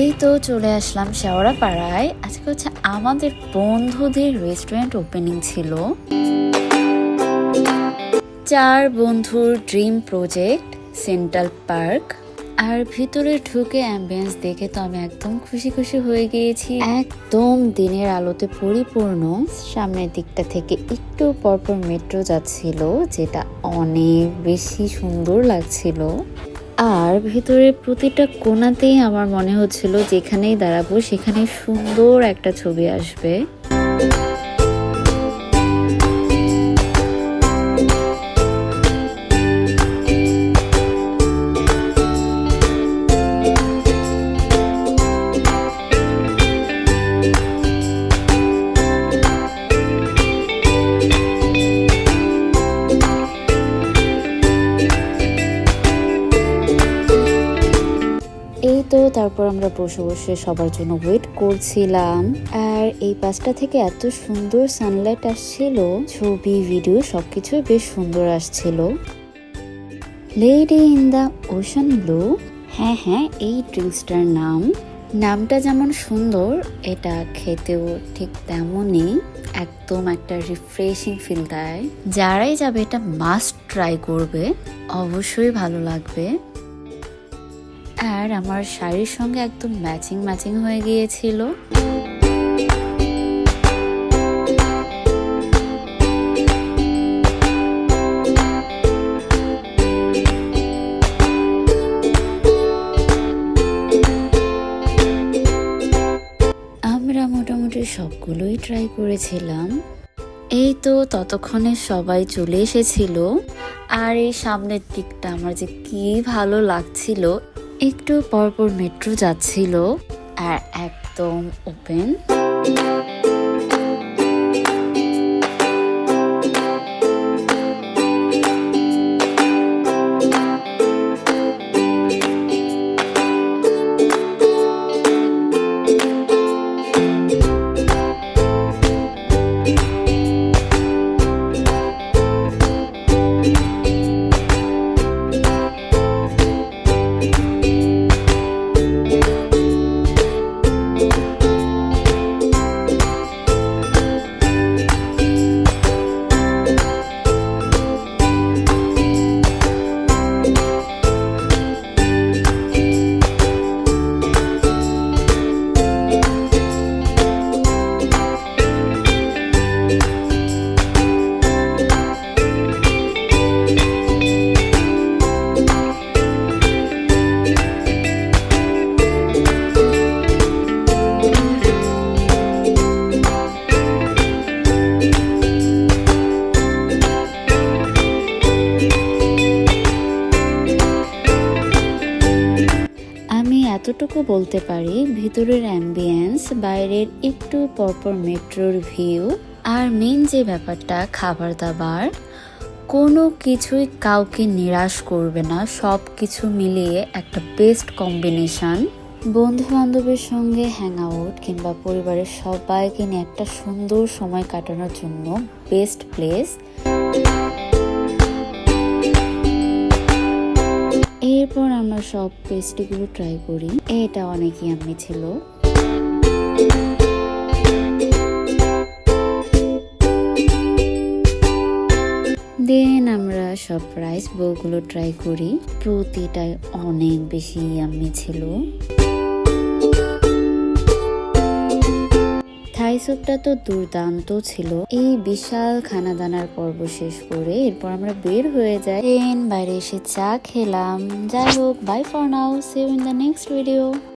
এই তো চলে আসলাম শেওড়া পাড়ায় আজকে হচ্ছে আমাদের বন্ধুদের রেস্টুরেন্ট ওপেনিং ছিল। চার বন্ধুর ড্রিম প্রজেক্ট সেন্ট্রাল পার্ক আর ভিতরে ঢুকে অ্যাম্বিয়েন্স দেখে তো আমি একদম খুশি খুশি হয়ে গিয়েছি। একদম দিনের আলোতে পরিপূর্ণ। সামনের দিকটা থেকে একটু পরপর মেট্রো যাচ্ছিল, যেটা অনেক বেশি সুন্দর লাগছিল। আর ভেতরের প্রতিটা কোনাতেই আমার মনে হচ্ছিল যেখানেই দাঁড়াবো সেখানে সুন্দর একটা ছবি আসবে। তো তারপর আমরা বসে বসে সবার জন্য ওয়েট করছিলাম। আর এই পাশটা থেকে এত সুন্দর সানলাইট আসছিল, ছবি ভিডিও সবকিছুই বেশ সুন্দর আসছিল। Lady in the Ocean Blue হ্যাঁ হ্যাঁ এই ড্রিঙ্কসটার নাম। নামটা যেমন সুন্দর, এটা খেতেও ঠিক তেমনই একদম একটা রিফ্রেশিং ফিল দেয়। যারাই যাবে, এটা মাস্ট ট্রাই করবে। অবশ্যই ভালো লাগবে। আর আমার শাড়ির সঙ্গে একদম ম্যাচিং ম্যাচিং হয়ে গিয়েছিল। আমরা মোটামুটি সবগুলোই ট্রাই করেছিলাম। এই তো ততক্ষণে সবাই চলে এসেছিল। আর এই সামনের দিকটা আমার যে কি ভালো লাগছিল একটু পরপর মেট্রো যাচ্ছিল আর একদম ওপেন এতটুকু বলতে পারি, ভিতরের অ্যাম্বিয়েন্স বাইরের একটু পরপর মেট্রোর ভিউ আর মেন যে ব্যাপারটা খাবার দাবার কোনো কিছুই কাউকে নিরাশ করবে না সব কিছু মিলিয়ে একটা বেস্ট কম্বিনেশন বন্ধু বান্ধবের সঙ্গে হ্যাং আউট কিংবা পরিবারের সবাইকে নিয়ে একটা সুন্দর সময় কাটানোর জন্য বেস্ট প্লেস এরপর আমরা সব পেস্ট্রিগুলো ট্রাই করি। এটা অনেক ইয়াম্মি ছিল। দেন আমরা সব রাইস বউগুলো ট্রাই করি। প্রতিটাই অনেক বেশি ইয়াম্মি ছিল। থাই স্যুপটা তো দুর্দান্ত ছিল। এই বিশাল খানা দানার পর্ব শেষ করে এরপর আমরা বের হয়ে যাই। বাইরে এসে চা খেলাম। যাই হোক bye for now see in the next video